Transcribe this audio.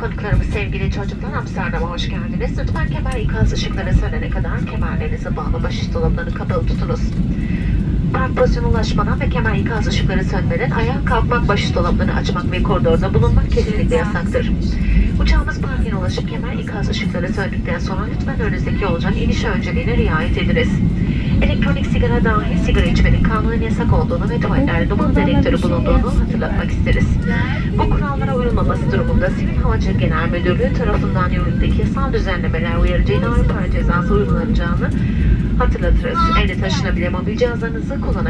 konuklarımız sevgili çocuklar Amsterdam'a hoş geldiniz. Lütfen kemer ikaz ışıkları sönene kadar kemerlerinizi bağlı başı dolaplarını kapalı tutunuz. Park pozisyona ulaşmadan ve kemer ikaz ışıkları sönmeden ayağa kalkmak, başı dolaplarını açmak ve koridorda bulunmak kesinlikle yasaktır. Uçağımız parkine ulaşıp kemer ikaz ışıkları söndükten sonra lütfen önünüzdeki yolcunun iniş önceliğine riayet ediniz. Elektronik sigara dahil sigara içmenin kanunen yasak olduğunu ve tuvaletlerde duman dedektörü bulunduğunu hatırlatmak isteriz. Bu kurallara uyulmaması durumunda Sivil Havacılık Genel Müdürlüğü tarafından yürürlükteki yasal düzenlemeler uyarıcı idari para cezası uygulanacağını hatırlatırız. Evde taşınabilen mobil cihazlarınızı kullanabilirsiniz.